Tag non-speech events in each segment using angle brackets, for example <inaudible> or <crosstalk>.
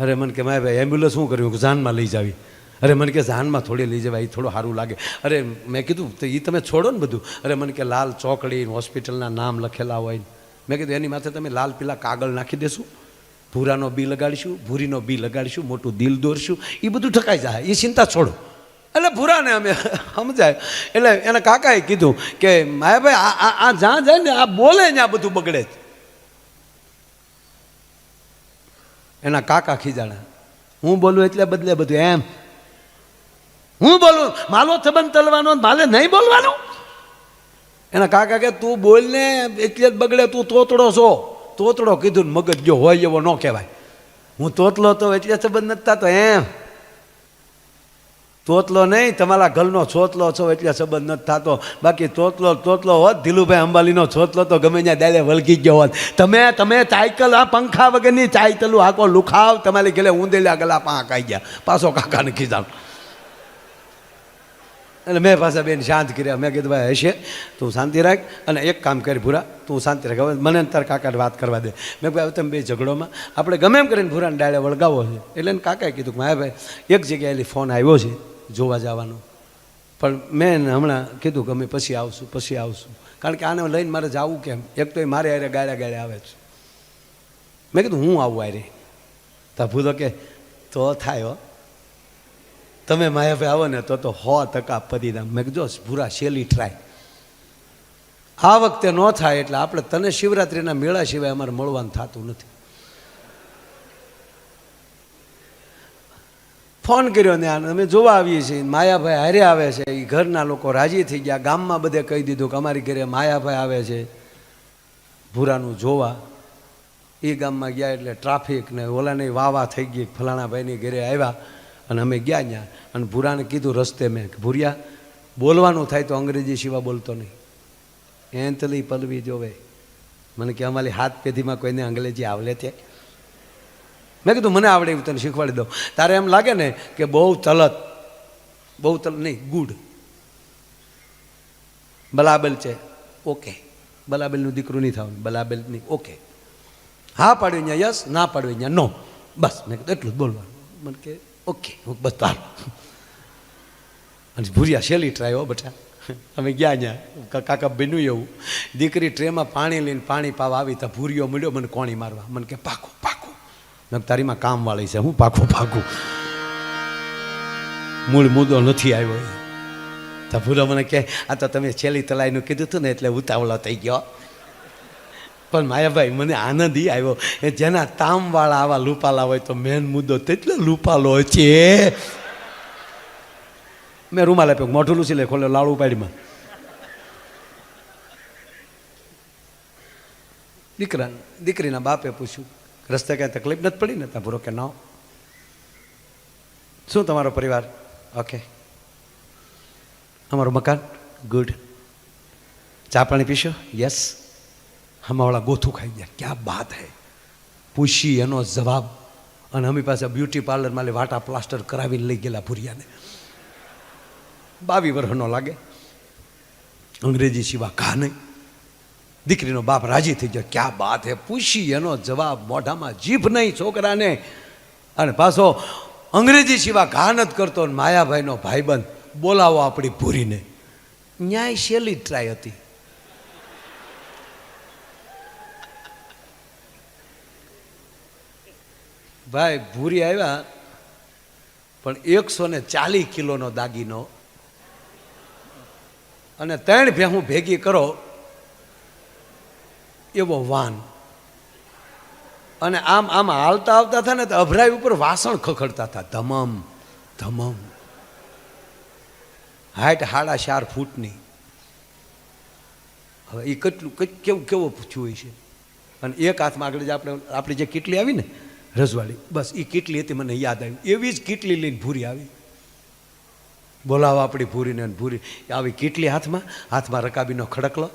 અરે મને કે, મારે ભાઈ એમ્બ્યુલન્સ શું કર્યું? જાનમાં લઈ જાવી. અરે મને કે, જાનમાં થોડી લઈ જવાય એ થોડું સારું લાગે. અરે મેં કીધું, તો એ તમે છોડો ને બધું. અરે મને કે, લાલ ચોકડી હોસ્પિટલના નામ લખેલા હોય મેં કીધું, એની માથે તમે લાલ પીલા કાગળ નાખી દેશું. ભૂરાનો બી લગાડીશું, ભૂરીનો બી લગાડીશું, મોટું દિલ દોરશું. એ બધું ઠકાઈ જાય. એ ચિંતા છોડો. એટલે ભૂરાને અમે સમજાય. એટલે એના કાકાએ કીધું કે માયાભાઈ આ- આ જ્યાં જાય ને, આ બોલે ને આ બધું બગડે જ એના કાકા ખીજાણા. હું બોલું એટલે બદલે બધું એમ. હું બોલું, માલો સંબંધ તલવાનો માલે નહીં બોલવાનું? એના કાકા કે, તું બોલ ને, એટલે જ બગડે, તું તોતડો છો. તોતડો કીધું મગજ જો હોય એવો ન કહેવાય. હું તોતલો તો એટલે સંબંધ નથી થતો એમ. તોતલો નહીં, તમારા ઘરનો છોતલો છો એટલે સંબંધ નથી થતો. બાકી તોતલો તોતલો હોત ધીલુભાઈ અંબાલીનો છોતલો તો ગમે ત્યાં દાડે વળગી ગયો હોત. તમે તમે ચાયકલ, આ પંખા વગરની ચાયકલું આખો લુખાવ, તમારી ગેલે ઊંધેલા ગલા પાંક આવી ગયા. પાછો કાકાને ખીજાણ એટલે મેં પાછા બેન શાંત કર્યા. મેં કીધું, ભાઈ, હશે. તું શાંતિ રાખ અને એક કામ કરી ભૂરા. તું શાંતિ રાખ. હવે મને તારા કાકાને વાત કરવા દે. મેં કહ્યું તમે બે ઝઘડોમાં. આપણે ગમે એમ કરીને ભૂરાને ડાળે વળગાવો છે. એટલે કાકાએ કીધું કે માયા ભાઈ, એક જગ્યાએ ફોન આવ્યો છે. જોવા જવાનું. પણ મેં હમણાં કીધું કે અમે પછી આવશું પછી આવશું. કારણ કે આને લઈને મારે જવું કેમ? એક તો એ મારે હારે ગાળ્યા ગાળ્યા આવે છે. મેં કીધું, હું આવું આરે તો ભૂલો કે, તો થાય હો. તમે માયાભાઈ આવો ને તો તો સો ટકા પરિણામ મેં કીધું ભૂરા શેલી ટ્રાય આ વખતે ન થાય એટલે આપણે તને શિવરાત્રિના મેળા સિવાય અમારે મળવાનું થતું નથી. ફોન કર્યો ને અમે જોવા આવીએ છીએ. માયાભાઈ હારે આવે છે. એ ઘરના લોકો રાજી થઈ ગયા. ગામમાં બધે કહી દીધું કે અમારી ઘરે માયાભાઈ આવે છે. ભૂરાનું જોવા. એ ગામમાં ગયા એટલે ટ્રાફિક ને ઓલાને વાવા થઈ ગઈ. ફલાણા ભાઈની ઘરે આવ્યા અને અમે ગયા ત્યાં. અને ભૂરાને કીધું રસ્તે મેં ભૂરિયા, બોલવાનું થાય તો અંગ્રેજી સિવાય બોલતો નહીં. એંતલી પલવી જોવે. મને કે અમારી હાથ પેઢીમાં કોઈને અંગ્રેજી આવલે છે મેં કીધું, મને આવડે એવું તને શીખવાડી દઉં. તારે એમ લાગે ને કે બહુ તલત, બહુ તલ નહીં, ગુડ. બલાબેલ છે, ઓકે. બલાબલનું દીકરું નહીં થવાનું, બલાબલ નહીં, ઓકે. હા પાડ્યું અહીંયા યસ, ના પાડ્યું અહીંયા નો. બસ, મેં કીધું, એટલું જ બોલવાનું. મને કે, ઓકે, હું બસ તાર. અને ભૂરિયા, શેલી ટ્રાય હો બટા. અમે ગયા ત્યાં કાકા બન્યું એવું. દીકરી ટ્રેમાં પાણી લઈને પાણી પાવા આવી, તો ભૂરિયો મળ્યો મને કોણી મારવા. મને કે, પાકો, પાકું. મેં તારીમાં કામવાળી છે, હું પાકું પાકું મૂળ મુદ્દો નથી આવ્યો તો ભૂલો મને કહે આ તો તમે છેલ્લી તલાઈનું કીધું હતું ને, એટલે ઉતાવળો થઈ ગયો. પણ માયાભાઈ, મને આનંદ આવ્યો એ જેના તામવાળા આવા લૂપાલા હોય તો મેન મુદ્દો તેટલો લૂપાલો છે. મેં રૂમાલ આપ્યો, મોઢું લૂસી લે, ખોલ્યો, લાડુ પાડીમાં દીકરા, દીકરીના બાપે પૂછ્યું રસ્તે કાંઈ તકલીફ નથી પડી ને ત્યાં ભૂરો કે ના શું તમારો પરિવાર? ઓકે. અમારું મકાન? ગુડ ચા પાણી પીશો? યસ હમાવાળા ગોથું ખાઈ ગયા. ક્યાં બાત હે? પૂછી એનો જવાબ. અને અમી પાસે બ્યુટી પાર્લરમાં વાટા પ્લાસ્ટર કરાવીને લઈ ગયેલા ભૂરિયાને. બાવી વર્ષનો લાગે. અંગ્રેજી સિવા કા નહીં. દીકરીનો બાપ રાજી થઈ ગયો. ક્યાં બાત હે? પૂછી એનો જવાબ મોઢામાં જીભ નહીં છોકરાને. અને પાછો અંગ્રેજી સિવાય ઘા નથી કરતો ને માયાભાઈનો ભાઈબંધ બોલાવો આપણી ભૂરીને. ન્યાય શેલી ટ્રાય હતી. ભાઈ, ભૂરી આવ્યા, પણ એકસો ને ચાલીસ કિલોનો દાગીનો. અને ત્રણ ભેહું ભેગી કરો. એવો વાન. અને આમ આમ હાલતા આવતા હતા ને તો અભરાઈ ઉપર વાસણ ખખડતા હતા. ધમમ ધમમ. હાઈટ હાડા ચાર ફૂટની. હવે એ કેટલું કેવું, કેવો પૂછ્યું હોય છે? અને એક હાથમાં આગળ જે આપણે, આપણી જે કીટલી આવી ને, રજવાડી, બસ એ કીટલી હતી, મને યાદ આવી એવી જ કીટલી લઈને ભૂરી આવી. બોલાવો આપણી ભૂરીને ભૂરી. આવી કીટલી હાથમાં હાથમાં રકાબીનો ખડકલો.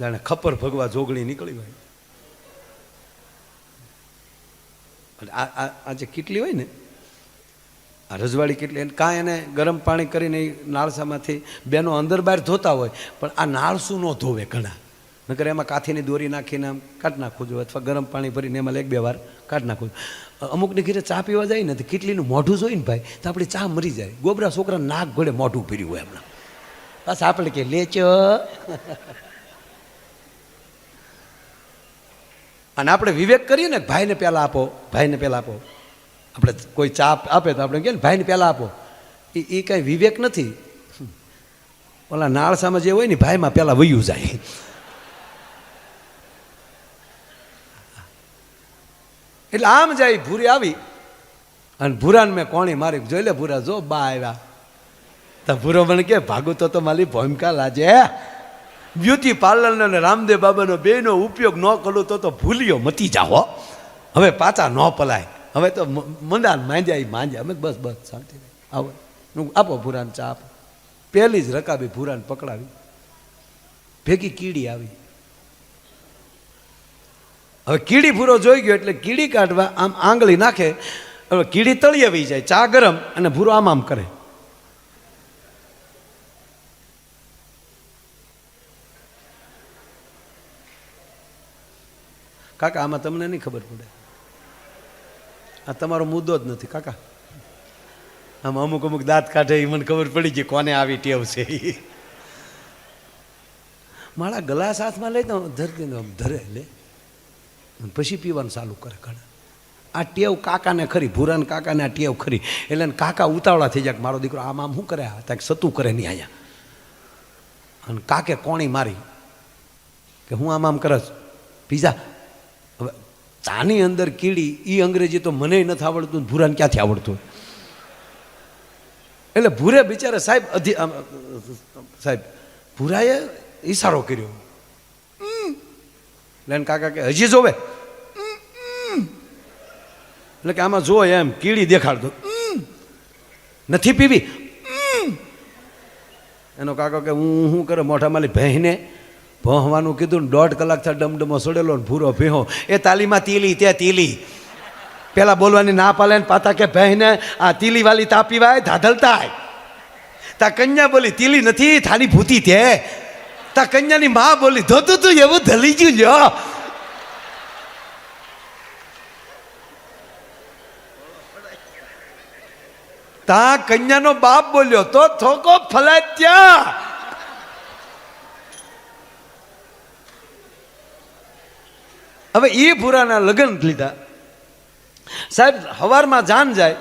જાણે ખપર ભગવા જોગણી નીકળી હોય. અને આ આ જે કીટલી હોય ને, આ રજવાડી કેટલી, એને કાંઈ એને ગરમ પાણી કરીને નાળસામાંથી બેનો અંદર બહાર ધોતા હોય, પણ આ નાળસું ન ધોવે ઘણા? નકર એમાં કાથીની દોરી નાખીને આમ કાઢ નાખવું જોઈએ, અથવા ગરમ પાણી ભરીને એમાં એક બે વાર કાઢ નાખવું. અમુકની ઘરે ચા પીવા જાય ને, તો કેટલીનું મોઢું જોઈએ ને ભાઈ, તો આપણી ચા મરી જાય. ગોબરા છોકરા નાક ઘોડે મોઢું પીર્યું હોય એમના બસ આપણે કે લેચો. અને આપણે વિવેક કરીએ ને, ભાઈને પહેલાં આપો, ભાઈને પહેલાં આપો. આપણે કોઈ ચા આપે તો આપણે કહીએ ને, ભાઈને પહેલાં આપો. એ એ કાંઈ વિવેક નથી. ઓલા નાળસામાં જે હોય ને, ભાઈમાં પહેલાં વયું જાય. એટલે આમ જાય ભૂરી આવી. અને ભૂરાને મેં કોણી મારી, જોઈ લે ભૂરા, જો બા આવ્યા. તો ભૂરો મને કે ભાગુ તો મારી ભૂમિકા લાજે. બ્યુટી પાર્લરનો અને રામદેવ બાબાનો બેનો ઉપયોગ ન કરું તો તો ભૂલ્યો મતી જાઓ હવે પાછા ન પલાય. હવે તો મંદાન માંજ્યા માંજ્યા. અમે બસ બસ, શાંતિ. આવો. હું આપો ભૂરાન ચા આપો. પહેલી જ રકાબી ભૂરાન પકડાવી. ભેગી કીડી આવી. હવે કીડી ભૂરો જોઈ ગયો એટલે કીડી કાઢવા આમ આંગળી નાખે. હવે કીડી તળિયે વહી જાય. ચા ગરમ અને ભૂરો આમ આમ કરે. કાકા, આમાં તમને નહીં ખબર પડે. આ તમારો મુદ્દો જ નથી, કાકા. આમ અમુક અમુક દાંત કાઢે એ મને ખબર પડી ગઈ કોને આવી ટેવ છે એ મારા ગ્લાસ હાથમાં લઈ તો ધરતી ધરે, લે. પછી પીવાનું ચાલુ કરે ઘણા. આ ટેવ કાકાને ખરી, ભૂરાન કાકાને આ ટેવ ખરી. એટલે કાકા ઉતાવળા થઈ જાય મારો દીકરો આમ આમ શું કરે? ત્યાં સતું કરે નહીં અહીંયા. અને કાકે કોણી મારી કે હું આમ આમ કરસ. પીઝા. ચાની અંદર કીડી એ અંગ્રેજી તો મને નથી આવડતું ભૂરાને ક્યાંથી આવડતું એટલે ભૂરે બિચારા સાહેબ અધિ સાહેબ ભૂરાએ ઈશારો કર્યો હમ. એટલે એને કાકા કે હજી જોવે. એટલે કે આમાં જો એમ કીડી દેખાડતો હમ. નથી પીવી એનો કાકો કે હું શું કરે મોઢામાં ભેંને ભોંહવાનું કીધું ને દોઢ કલાક થયા ડમડમો સડેલો ને ભૂરો ભેહો. એ તાલીમાં તીલી, તે તીલી. પેલા બોલવાની ના પાલે ને પાતા કે બહેને આ તીલી વાલી તાપી વાય ધાધલતાય તા કન્યા બોલી, તીલી નથી, થાની ભૂતી તે. તા કન્યાની માં બોલી ધોતું તું એવું ધલી ગયું લ્યો તા કન્યાનો બાપ બોલ્યો, તો થોકો ફલાય ત્યાં. હવે એ ભૂરાના લગ્ન લીધા. સાહેબ, હવારમાં જાન જાય.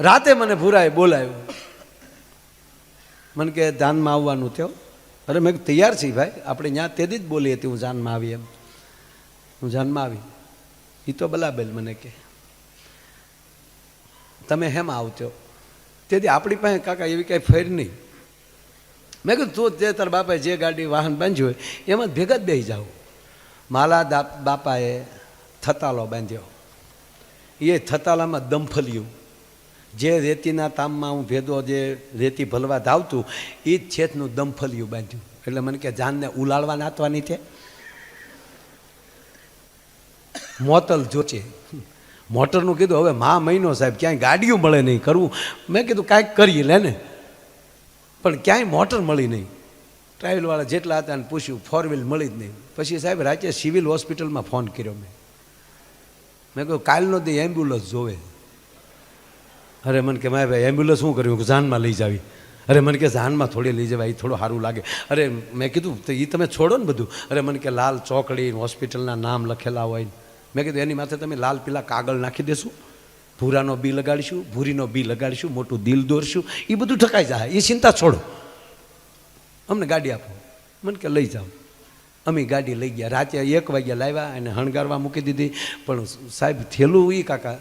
રાતે મને ભૂરાએ બોલાવ્યો. મને કે જાનમાં આવવાનું થયો? અરે, મેં તૈયાર છીએ ભાઈ. આપણે ત્યાં તેથી જ બોલી હતી હું જાનમાં આવી એમ. હું જાનમાં આવી. એ તો બલાબેલ મને કે તમે હેમ આવતો તેથી આપણી પાસે કાકા એવી કાંઈ ફેર નહીં. મેં કીધું, તું જે તાર બાપાએ જે ગાડી વાહન બાંધ્યું હોય, એમાં ભેગા જ બેસી જાઓ. માલા બાપાએ થતાલો બાંધ્યો. એ થતાલામાં દમફલિયું જે રેતીના તામમાં હું ભેદો જે રેતી ભલવા ધાવતું એ જ છેતનું દમફલિયું બાંધ્યું. એટલે મને કે જાનને ઉલાળવા નાતવાની છે? મોતલ જોચે. મોટરનું કીધું, હવે મા મહિનો સાહેબ, ક્યાંય ગાડીઓ મળે નહીં, કરવું. મેં કીધું, કાંઈક કરીએ, લે ને. પણ ક્યાંય મોટર મળી નહીં. ટ્રાવેલવાળા જેટલા હતા અને પૂછ્યું ફોર વ્હીલ મળી જ નહીં. પછી સાહેબ, રાતે સિવિલ હોસ્પિટલમાં ફોન કર્યો મેં. મેં કહ્યું, કાલનો દે એમ્બ્યુલન્સ જોવે. અરે, મને કે, મારે ભાઈ એમ્બ્યુલન્સ શું કર્યું? કે, જાનમાં લઈ જાવી. અરે, મને કે, જાનમાં થોડી લઈ જવાય એ થોડું સારું લાગે. અરે, મેં કીધું, તો એ તમે છોડો ને બધું. અરે, મને કે, લાલ ચોકડી હોસ્પિટલના નામ લખેલા હોય મેં કીધું, એની માથે તમે લાલ પીલા કાગળ નાખી દેશું, ભૂરાનો બી લગાડીશું, ભૂરીનો બી લગાડીશું, મોટું દિલ દોરશું એ બધું ઠકાઈ જાય. એ ચિંતા છોડો. અમને ગાડી આપો. મને કે લઈ જાઓ. અમે ગાડી લઈ ગયા. રાતે એક વાગ્યા લાવ્યા અને હણગારવા મૂકી દીધી. પણ સાહેબ થેલું એ કાકા,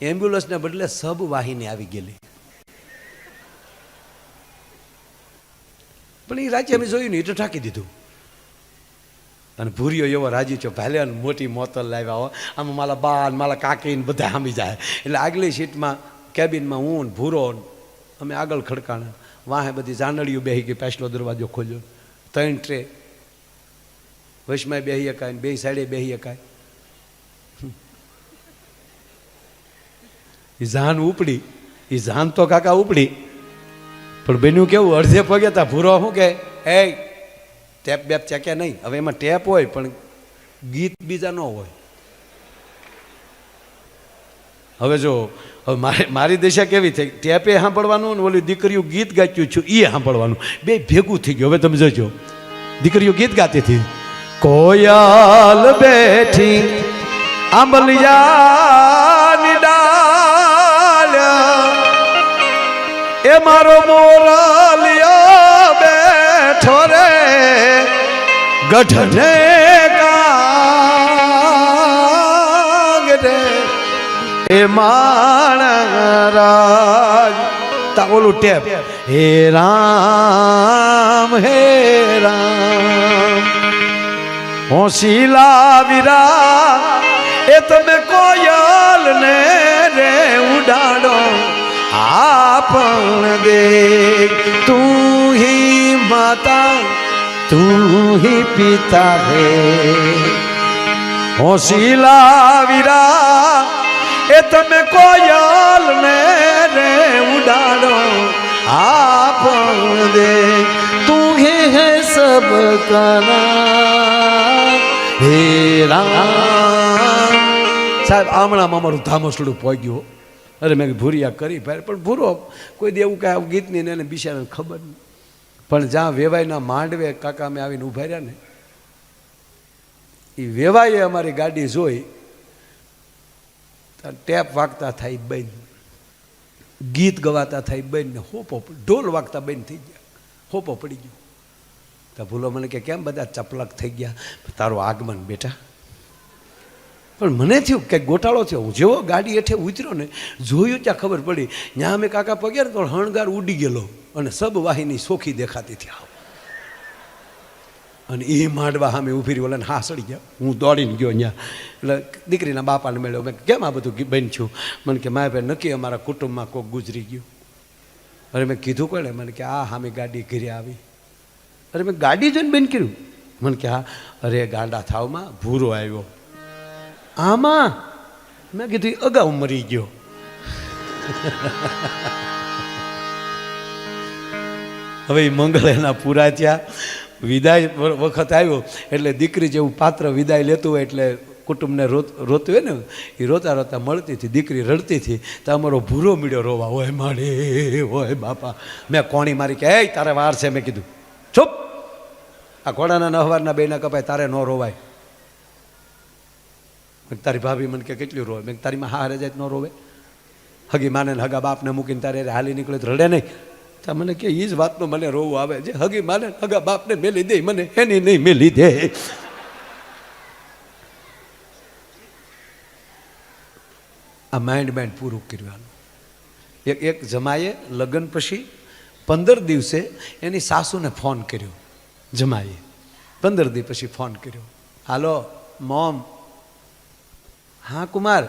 એમ્બ્યુલન્સને બદલે સબ વાહિની આવી ગયેલી. પણ એ રાતે અમે જોયું ને એ તો ઠાકી દીધું. અને ભૂરીઓ એવો રાજી છો ભલે અને મોટી મોતલ લાવ્યા હો, આમાં મારા બા ને મારા કાકીને બધા આમી જાય. એટલે આગલી સીટમાં કેબિનમાં હું ભૂરો અમે આગળ ખડકાણા. વાહે બધી જાનડીઓ બેહી ગઈ, પાછલો દરવાજો ખોલ્યો. ત્રણ ટ્રે. વચમાં બેહી શકાય બે સાઈડે બેહી શકાય. એ જાન ઉપડી. એ જાન તો કાકા ઉપડી. પણ બેનું કેવું? અડધે પગે તા ભૂરો શું કે? એ ટેપ બેપ ચેક્યા નહીં. હવે એમાં ટેપ હોય, પણ ગીત બીજા ન હોય. હવે જો હવે મારી મારી દિશા કેવી થઈ? ટેપે સાંભળવાનું ને ઓલી દીકરીઓ ગીત ગાચ્યું છું એ સાંભળવાનું. બે ભેગું થઈ ગયું. હવે તમે જોજો. દીકરીઓ ગીત ગાતી હતી. કોયલ બેઠી આંબલિયાની ડાલ્યા એ મારો મોરલિયો બેઠો રે ગઢને કાંગ રે એ માણરાજ તા ઓલું ટેપ હે રામ હે રામ હોશીલા વિરા એ તમે કોયલ ને રે ઉડાડો આપણ દે તું હી માતા તું હી પિતા હે હોશીલા વિરા એ તમે કોયલ ને રે ઉડાડો, આપ દે. તું હે હે સબ કના. હે રામ. સાહેબ, આમણામાં અમારું ધામસડું પહોંચ્યું અરે મેં ભૂરિયા કરી ભાઈ, પણ ભૂરો, કોઈ દેવું કાંઈ આવું ગીત નહીં ને એને બિચારાને ખબર નહીં પણ જ્યાં વેવાયના માંડવે કાકા અમે આવીને ઊભા રહ્યા ને એ વેવાઈએ અમારી ગાડી જોઈ ટેપ વાગતા થાય બંધ. ગીત ગવાતા થાય બંધ ને હોપો ઢોલ વાગતા બંધ થઈ ગયા. હોપો પડી ગયો. તો ભૂલો મને કે કેમ બધા ચપલક થઈ ગયા? તારું આગમન બેટા. પણ મને થયું કે ગોટાળો થયો. હું જેવો ગાડી હેઠે ઉતર્યો ને, જોયું ત્યાં ખબર પડી. ત્યાં અમે કાકા પગ્યા તો હણગાર ઉડી ગયેલો અને સબ વાહિની સોખી દેખાતી આવ અને એ માંડવા સામે ઊભી રહી, ઓલાને હા સડી ગયા. હું દોડીને ગયો અહીંયા. એટલે દીકરીના બાપાને મળ્યો. મેં કેમ આ બધું બન છું. મને કે મારે ભાઈ, નક્કી અમારા કુટુંબમાં કોક ગુજરી ગયું. અરે મેં કીધું કોને? મને કે, આ સામે ગાડી ઘરે આવી. અરે મેં ગાડી જોઈને બેન કર્યું. મને કે, હા. અરે ગાંડા થાવમાં ભૂરો આવ્યો. આમાં? મેં કીધું અગાઉ મરી ગયો. <laughs> હવે મંગળ એના પૂરા થયા. વિદાય વખત આવ્યો, એટલે દીકરી જેવું પાત્ર વિદાય લેતું હોય એટલે કુટુંબને રોત, રોતું હોય ને, એ રોતા રોતા મળતી હતી, દીકરી રડતી હતી, તો અમારો ભૂરો મીડ્યો, રોવા હોય માડે હોય બાપા. મેં કોણી મારી કે એ તારે વાર છે, મેં કીધું. છુપ. આ ઘોડાના નહવારના બેના કપાય તારે ન રોવાય. તારી ભાભી મને કે, કેટલી રોવે? મેં તારીમાં હારે જાય ન રોવે. હગી માને હગા બાપને મૂકીને તારે હાલી નીકળે રડે નહીં. મને કે એ જ વાતનો મને રોવું આવે છે. હગી માને હગા બાપને મેલી દે, મને એની નહીં મેલી દે. આ માઇન્ડ માઇન્ડ પૂરું કરવાનું એક એક જમાએ લગ્ન પછી પંદર દિવસે એની સાસુને ફોન કર્યો જમાએ પંદર દિવસ પછી ફોન કર્યો. Hello, mom. હા, કુમાર.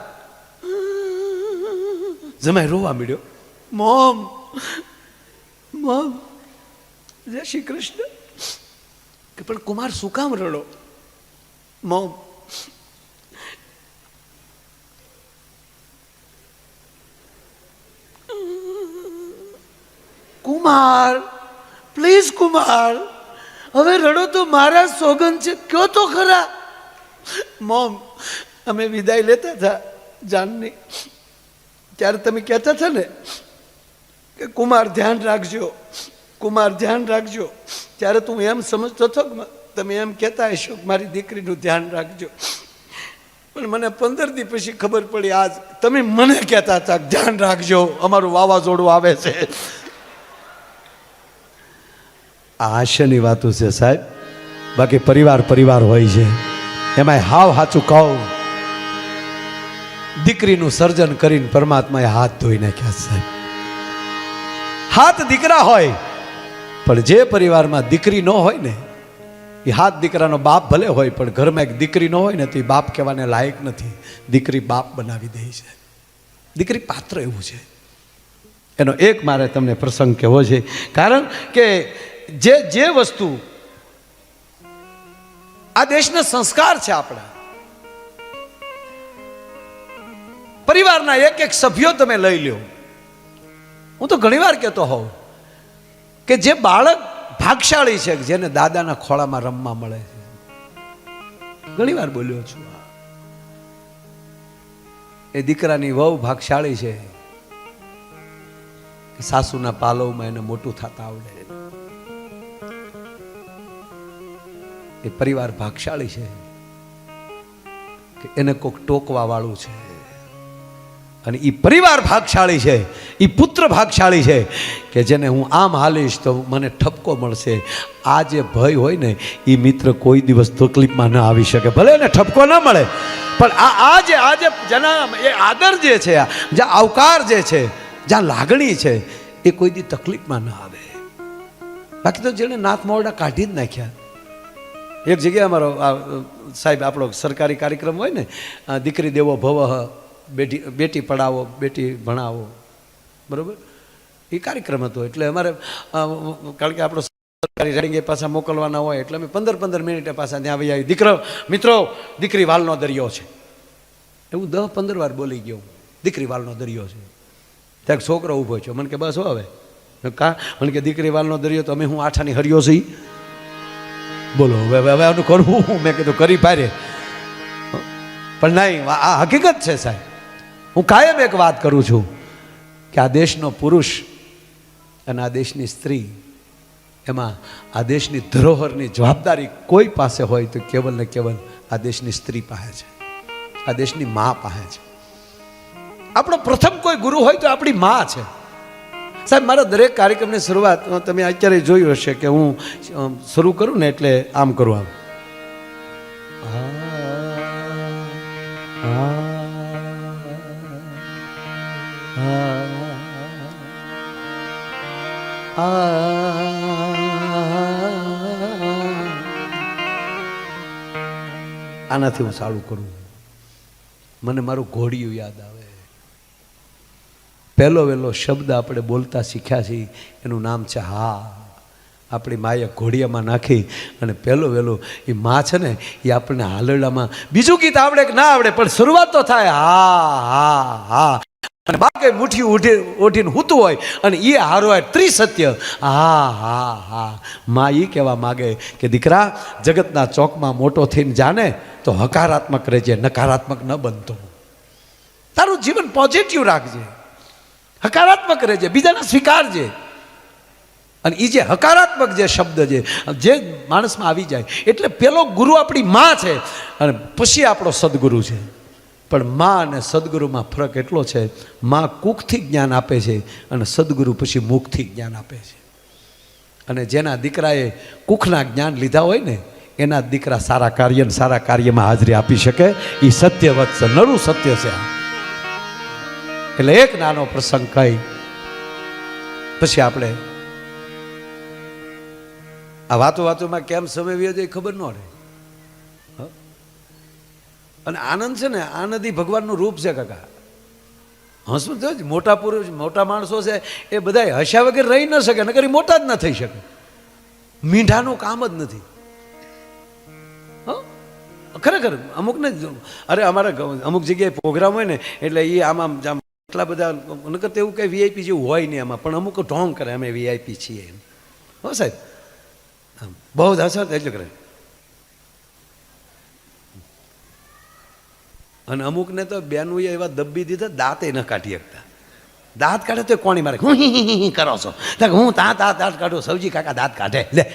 જમાઈ રોવા મળ્યો મોમ. મોમ. જય શ્રી કૃષ્ણ. કે પણ કુમાર શું કામ રડો? મોમ. કુમાર પ્લીઝ કુમાર હવે રડો તો મારા સોગંદ છે કયો તો ખરા? મોમ. અમે વિદાય લેતા હતા જાનની. ત્યારે તમે કહેતા હતા ને કે કુમાર, ધ્યાન રાખજો. કુમાર, ધ્યાન રાખજો. ત્યારે તું એમ સમજતો હતો કે તમે એમ કહેતા હશો કે મારી દીકરીનું ધ્યાન રાખજો. પણ મને પંદર દી પછી ખબર પડી આજ. તમે મને કહેતા હતા ધ્યાન રાખજો, અમારું વાવાઝોડું આવે છે. આ હાસ્યની વાતો છે સાહેબ. બાકી પરિવાર પરિવાર હોય છે. એમાંય હાવ સાચું કહું. દીકરીનું સર્જન કરીને પરમાત્માએ હાથ ધોઈ નાખ્યા સાહેબ. હાથ દીકરા હોય, પણ જે પરિવારમાં દીકરી ન હોય ને, એ હાથ દીકરાનો બાપ ભલે હોય, પણ ઘરમાં એક દીકરી ન હોય ને, તો એ બાપ કહેવાને લાયક નથી. દીકરી બાપ બનાવી દે છે. દીકરી પાત્ર એવું છે. એનો એક મારે તમને પ્રસંગ કહેવો છે. કારણ કે જે જે વસ્તુ, આ દેશના સંસ્કાર છે આપણા. પરિવારના એક એક સભ્યો તમે લઈ લ્યો. હું તો ઘણીવાર કહેતો હોઉં કે જે બાળક ભાગશાળી છે, જેને દાદાના ખોળામાં રમવા મળે છે. ઘણીવાર બોલ્યો છું એ દીકરાની વહુ ભાગશાળી છે. સાસુના પાલવમાં એને મોટું થતા આવડે એ પરિવાર ભાગશાળી છે. કે એને કોક ટોકવા વાળું છે. અને એ પરિવાર ભાગશાળી છે એ પુત્ર ભાગશાળી છે, કે જેને હું આમ હાલીશ તો મને ઠપકો મળશે. આ જે ભય હોય ને એ મિત્ર કોઈ દિવસ તકલીફમાં ન આવી શકે. ભલે એને ઠપકો ન મળે, પણ આ આ જે આ જે જેના, એ આદર જે છે, આ જ્યાં આવકાર જે છે જ્યાં લાગણી છે, એ કોઈ દી તકલીફમાં ન આવે. બાકી તો જેણે નાથ મોરડા કાઢી જ નાખ્યા. એક જગ્યાએ અમારો સાહેબ આપણો સરકારી કાર્યક્રમ હોય ને દીકરી દેવો ભવ બેટી બેટી પઢાવો, બેટી ભણાવો. બરાબર? એ કાર્યક્રમ હતો. એટલે અમારે કારણ કે આપણો સરકારી રેડિંગ એ પાછા મોકલવાના હોય, એટલે અમે પંદર પંદર મિનિટે પાછા ત્યાં આવી આવી દીકરો, મિત્રો, દીકરી વાલનો દરિયો છે. એવું દસ પંદર વાર બોલી ગયો દીકરી વાલનો દરિયો છે. ત્યાં છોકરો ઊભો છે. મને કે, બસ હવે. કા? મને કે, દીકરી વાલનો દરિયો, તો અમે હું આઠાની હરિયો છીએ બોલો, હવે હવે આનું કરવું મેં કીધું, કરી પારે પણ નહીં, આ હકીકત છે સાહેબ. હું કાયમ એક વાત કરું છું કે આ દેશનો પુરુષ અને આ દેશની સ્ત્રી, એમાં આ દેશની ધરોહરની જવાબદારી કોઈ પાસે હોય તો કેવલ ને કેવલ આ દેશની સ્ત્રી પાસે છે. આ દેશની મા પાસે છે. આપણો પ્રથમ કોઈ ગુરુ હોય તો આપણી મા છે. સાહેબ, મારા દરેક કાર્યક્રમની શરૂઆત તમે અત્યારે જોયું હશે કે હું શરૂ કરું ને એટલે આમ કરું આમ. આનાથી હું સારું કરું. મને મારું ઘોડિયું યાદ આવે. પહેલો વહેલો શબ્દ આપણે બોલતા શીખ્યા છીએ, એનું નામ છે હા. આપણી માએ ઘોડિયામાં નાખી અને પહેલો વહેલો એ મા છે ને, એ આપણને હાલરડામાં બીજું ગીત આવડે કે ના આવડે, પણ શરૂઆત તો થાય, હા હા હા. અને બાકી મુઠ્ઠી ઉઠી ઉઠીને હૂતું હોય અને એ હારો હોય ત્રિસત્ય. હા હા હા. મા એ કહેવા માગે કે દીકરા, જગતના ચોકમાં મોટો થઈને જાને તો હકારાત્મક રહેજે, નકારાત્મક ન બનતો તારું જીવન પોઝિટિવ રાખજે. હકારાત્મક રહેજે, બીજાને સ્વીકારજે. અને એ જે હકારાત્મક જે શબ્દ છે, જે માણસમાં આવી જાય, એટલે પેલો ગુરુ આપણી મા છે અને પછી આપણો સદગુરુ છે. પણ માં અને સદગુરુમાં ફરક એટલો છે, માં કુખથી જ્ઞાન આપે છે અને સદગુરુ પછી મુખથી જ્ઞાન આપે છે. અને જેના દીકરાએ કુખના જ્ઞાન લીધા હોય ને, એના દીકરા સારા કાર્ય સારા કાર્યમાં હાજરી આપી શકે. એ સત્ય વત્સ નરું સત્ય છે એટલે એક નાનો પ્રસંગ કહી, પછી આપણે આ વાતો વાતોમાં કેમ સમય વ્યો ખબર ન રહે? અને આનંદ છે ને, આનંદ નદી ભગવાનનું રૂપ છે કાકા. હસવું તો જ, મોટા પુરુષ, મોટા માણસો છે, એ બધા હસ્યા વગર રહી ન શકે, નકર મોટા જ ન થઈ શકે. મીંઢાનું કામ જ નથી? ખરેખર, અમુકને અરે અમારા અમુક જગ્યાએ પ્રોગ્રામ હોય ને, એટલે એ આમ આમ આમ એટલા બધા, નકર એવું કંઈ વીઆઈપી જેવું હોય નહીં આમાં, પણ અમુક ઢોંગ કરે, અમે વીઆઈપી છીએ એમ. હો સાહેબ? બહુ જ હસત એટલું કરે. અને અમુકને તો બેનુએ એવા દબ્બી દીધા, દાંતે ન કાઢી શકતા. દાંત કાઢે તો કોણી મારે, હું હી હી કરો છો? હું તા તા દાંત કાઢું સૌજી કાકા દાંત કાઢે. લે.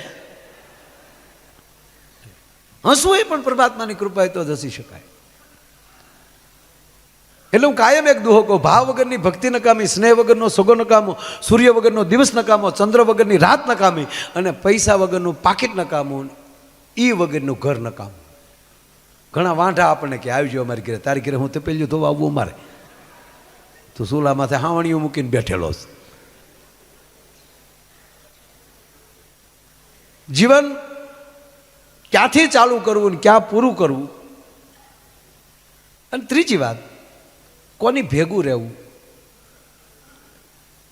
હસવું એ પણ પરમાત્માની કૃપાએ તો જ હસી શકાય. એટલે હું કાયમ એક દુહો ભાવ વગરની ભક્તિ નકામી સ્નેહ વગરનો સોગો નકામો સૂર્ય વગરનો દિવસ નકામો ચંદ્ર વગરની રાત નકામી અને પૈસા વગરનું પાકીટ નકામું ઈ વગરનું ઘર નકામું ઘણા વાંઢા આપણને કે આવજો અમારી ઘરે, તારી ઘરે હું તો પેલું ધોવા આવવું અમારે. તું સુલા માથે હાવણીઓ મૂકીને બેઠેલો છે. જીવન ક્યાંથી ચાલુ કરવું ને ક્યાં પૂરું કરવું? અને ત્રીજી વાત, કોની ભેગું રહેવું?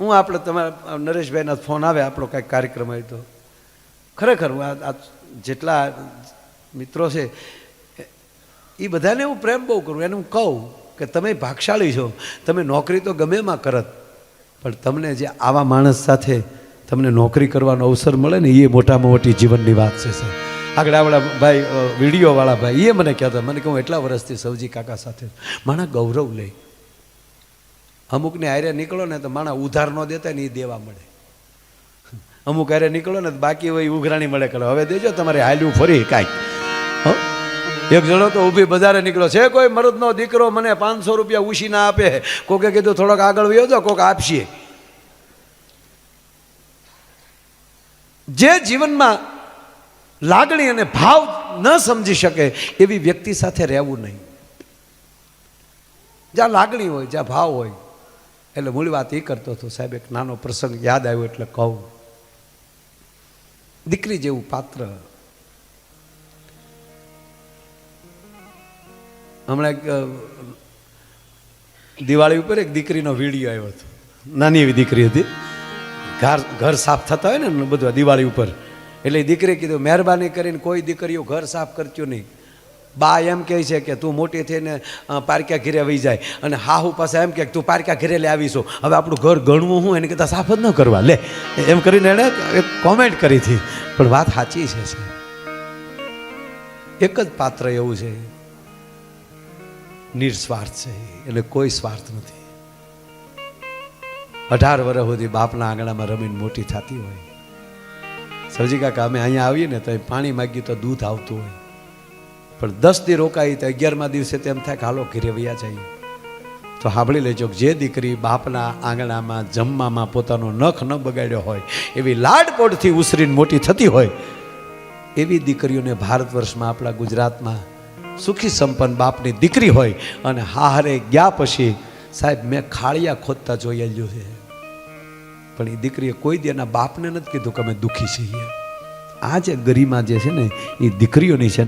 હું આપણે તમારા નરેશભાઈના ફોન આવે, આપણો કાંઈક કાર્યક્રમ હોય તો. ખરેખર હું આ જેટલા મિત્રો છે એ બધાને હું પ્રેમ બહુ કરું, એને હું કહું કે તમે ભાગશાળી છો, તમે નોકરી તો ગમે એમાં કરત, પણ તમને જે આવા માણસ સાથે તમને નોકરી કરવાનો અવસર મળે ને એ મોટામાં મોટી જીવનની વાત છે સર આગળ આવડા ભાઈ વિડીયોવાળા ભાઈ એ મને કહેતા, મને કહું એટલા વર્ષથી સૌજી કાકા સાથે, માણા ગૌરવ લે. અમુકને હારે નીકળો ને તો માણા ઉધાર ન દેતા ને એ દેવા મળે. અમુક હારે નીકળો ને બાકી હોય ઉઘરાણી મળે કરો હવે દેજો, તમારે હાલ્યું ફરી કાંઈક. હો એક જણો તો ઊભી બજારે નીકળ્યો. છે કોઈ મરદનો દીકરો મને પાંચસો રૂપિયા ઉછી ના આપે, કોકે કીધું થોડોક આગળ વયો તો કોક આપશે. જે જીવનમાં લાગણી અને ભાવ ન સમજી શકે, એવી વ્યક્તિ સાથે રહેવું નહીં. જ્યાં લાગણી હોય, જ્યાં ભાવ હોય, એટલે મૂળ વાત એ કરતો હતો, સાહેબ, એક નાનો પ્રસંગ યાદ આવ્યો એટલે કહું. દીકરી જેવું પાત્ર હમણાં દિવાળી ઉપર એક દીકરીનો વીડિયો આવ્યો હતો. નાની એવી દીકરી હતી. ઘર ઘર સાફ થતા હોય ને બધું દિવાળી ઉપર. એટલે દીકરીએ કીધું, મહેરબાની કરીને કોઈ દીકરીઓ ઘર સાફ કરજો નહીં. બા એમ કહે છે કે, તું મોટી થઈને પારક્યા ઘીરે વહી જાય. અને હાહુ પાસે એમ કે, તું પારક્યા ઘેરે લે આવીશું. હવે આપણું ઘર ગણવું હું, એને કહેતા સાફ જ ન કરવા, લે. એમ કરીને એણે એક કોમેન્ટ કરી હતી. પણ વાત સાચી છે એક જ પાત્ર એવું છે. નિર્સ્વાર્થ છે એટલે કોઈ સ્વાર્થ નથી. અઢાર વર્ષ સુધી બાપના આંગણામાં રમીને મોટી થતી હોય. સૌજી કાકા, અમે અહીંયા આવીએ ને તો પાણી માગ્યું તો દૂધ આવતું હોય. પણ દસ દી રોકાઈ તો અગિયારમા દિવસે તેમ થાય કે હાલો ઘેરે વયા જઈએ. તો સાંભળી લેજો જે દીકરી બાપના આંગણામાં જમવામાં પોતાનો નખ ન બગાડ્યો હોય, એવી લાડપોડથી ઉસરીને મોટી થતી હોય, એવી દીકરીઓને ભારત વર્ષમાં આપણા ગુજરાતમાં સુખી સંપન્ન બાપની દીકરી હોય અને હારે ગયા પછી સાહેબ મેં ખાળિયા ખોદતા જોયેલું છે. પણ એ દીકરીએ કોઈ દી એના બાપને નથી કીધું કે અમે દુઃખી છીએ. આ જે ગરિમા જે છે ને, એ દીકરીઓની છે